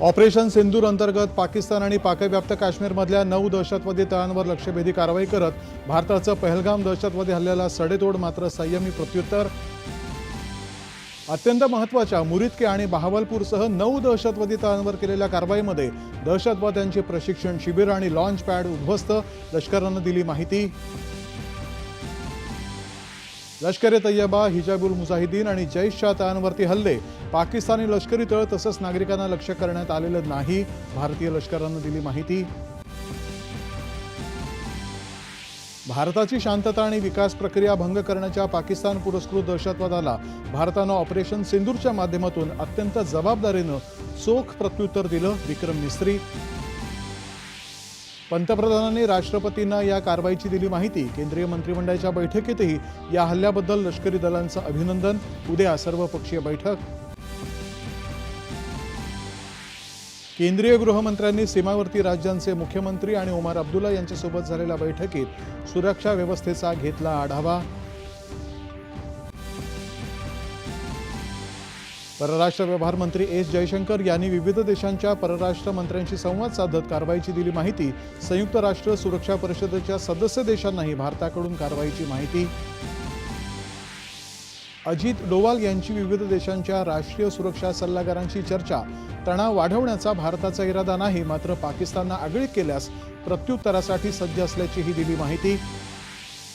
Operation सिंदूर अंतर्गत पाकिस्तान आणि पाकव्याप्त काश्मीरमधल्या नऊ दहशतवादी तळांवर लक्षभेदी कारवाई करत भारताचं पहलगाम दहशतवादी हल्ल्याला सडेतोड मात्र संयमी प्रत्युत्तर. अत्यंत महत्त्वाच्या मुरिदके आणि बहावलपूरसह नऊ दहशतवादी तळांवर केलेल्या कारवाईमध्ये दहशतवाद्यांचे प्रशिक्षण शिबिर आणि लॉन्च पॅड उद्ध्वस्त. लष्करानं दिली माहिती. लष्कर ए तय्यबा हिजाबुल मुजाहिदीन आणि जैशच्या तळांवरती हल्ले. पाकिस्तानी लष्करी तळ तसंच नागरिकांना लक्ष्य करण्यात आलेलं नाही. भारतीय लष्करानं दिली माहिती. भारताची शांतता आणि विकास प्रक्रिया भंग करण्याच्या पाकिस्तान पुरस्कृत दहशतवादाला भारतानं ऑपरेशन सिंदूरच्या माध्यमातून अत्यंत जबाबदारीनं चोख प्रत्युत्तर दिलं विक्रम मिस्त्री. पंतप्रधानांनी राष्ट्रपतींना या कारवाईची दिली माहिती. केंद्रीय मंत्रिमंडळाच्या बैठकीतही या हल्ल्याबद्दल लष्करी दलांचं अभिनंदन. उद्या सर्वपक्षीय बैठक. केंद्रीय गृहमंत्र्यांनी सीमावर्ती राज्यांचे मुख्यमंत्री आणि उमर अब्दुल्ला यांच्यासोबत झालेल्या बैठकीत सुरक्षा व्यवस्थेचा घेतला आढावा. परराष्ट्र व्यवहार मंत्री एस जयशंकर यांनी विविध देशांच्या परराष्ट्र मंत्र्यांशी संवाद साधत कारवाईची दिली माहिती. संयुक्त राष्ट्र सुरक्षा परिषदेच्या सदस्य देशांनाही भारताकडून कारवाईची माहिती. अजित डोवाल यांची विविध देशांच्या राष्ट्रीय सुरक्षा सल्लागारांशी चर्चा. तणाव वाढवण्याचा भारताचा इरादा नाही मात्र पाकिस्ताननं आगळीक केल्यास प्रत्युत्तरासाठी सज्ज असल्याचीही दिली माहिती.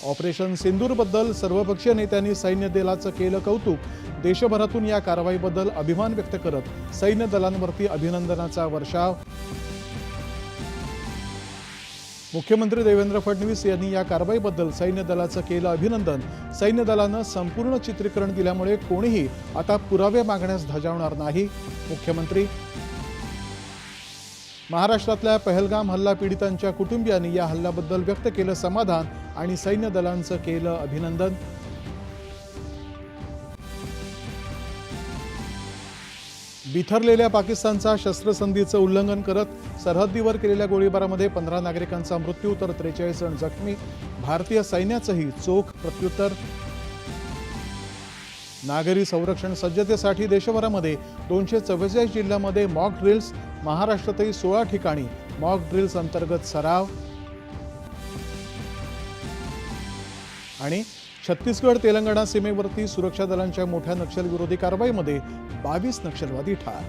ऑपरेशन सिंदूरबद्दल सर्वपक्षीय नेत्यांनी सैन्य दलाचं केलं कौतुक. देशभरातून या कारवाईबद्दल अभिमान व्यक्त करत सैन्य दलांवरती अभिनंदनाचा वर्षाव. मुख्यमंत्री देवेंद्र फडणवीस यांनी या कारवाईबद्दल सैन्य दलाचं केलं अभिनंदन. सैन्य दलानं संपूर्ण चित्रीकरण दिल्यामुळे कोणीही आता पुरावे मागण्यास धजावणार नाही. मुख्यमंत्री महाराष्ट्रातल्या पहलगाम हल्ला पीडितांच्या कुटुंबियांनी या हल्ल्याबद्दल व्यक्त केलं समाधान आणि सैन्य दलांचं केलं अभिनंदन. बिथरलेल्या पाकिस्तानचा शस्त्रसंधीचं उल्लंघन करत सरहद्दीवर केलेल्या गोळीबारामध्ये पंधरा नागरिकांचा मृत्यू तर त्रेचाळीस जण जखमी. भारतीय सैन्याचंही चोख प्रत्युत्तर. नागरी संरक्षण सज्जतेसाठी देशभरामध्ये दोनशे चव्वेचाळीस जिल्ह्यामध्ये मॉक ड्रिल्स महाराष्ट्रातही सोळा ठिकाणी मॉक ड्रिल्स अंतर्गत सराव. आणि छत्तीसगड तेलंगणा सीमेवरती सुरक्षा दलांच्या मोठ्या नक्षलविरोधी कारवाईमध्ये बावीस नक्षलवादी ठार